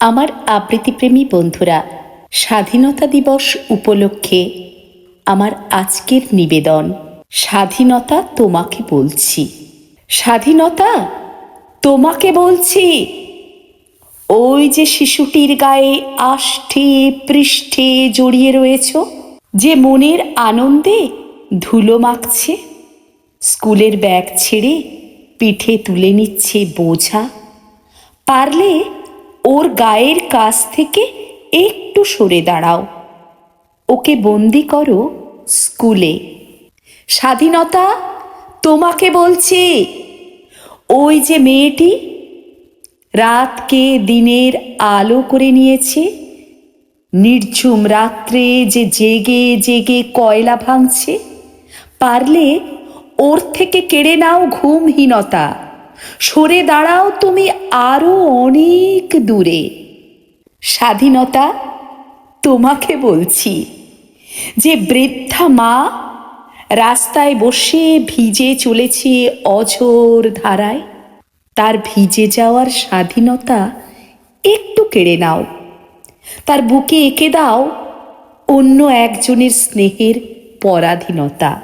আমার আবৃত্তিপ্রেমী বন্ধুরা, স্বাধীনতা দিবস উপলক্ষে আমার আজকের নিবেদন, স্বাধীনতা তোমাকে বলছি। স্বাধীনতা তোমাকে বলছি। ওই যে শিশুটির গায়ে আষ্টে পৃষ্ঠে জড়িয়ে রয়েছ, যে মনের আনন্দে ধুলো মাখছে, স্কুলের ব্যাগ ছেড়ে পিঠে তুলে নিচ্ছে বোঝা, পারলে ওর গায়ের কাছ থেকে একটু সরে দাঁড়াও। ওকে বন্দি করো স্কুলে। স্বাধীনতা তোমাকে বলছি। ওই যে মেয়েটি রাতকে দিনের আলো করে নিয়েছে। নির্ঝুম রাত্রে যে জেগে জেগে কয়লা ভাঙছে। পারলে ওর থেকে কেড়ে নাও ঘুমহীনতা। সরে দাঁড়াও তুমি আরও অনেক দূরে। স্বাধীনতা তোমাকে বলছি, যে বৃদ্ধা মা রাস্তায় বসে ভিজে চলেছে অঝোর ধারায়, তার ভিজে যাওয়ার স্বাধীনতা একটু কেড়ে নাও। তার বুকে এঁকে দাও অন্য একজনের স্নেহের পরাধীনতা।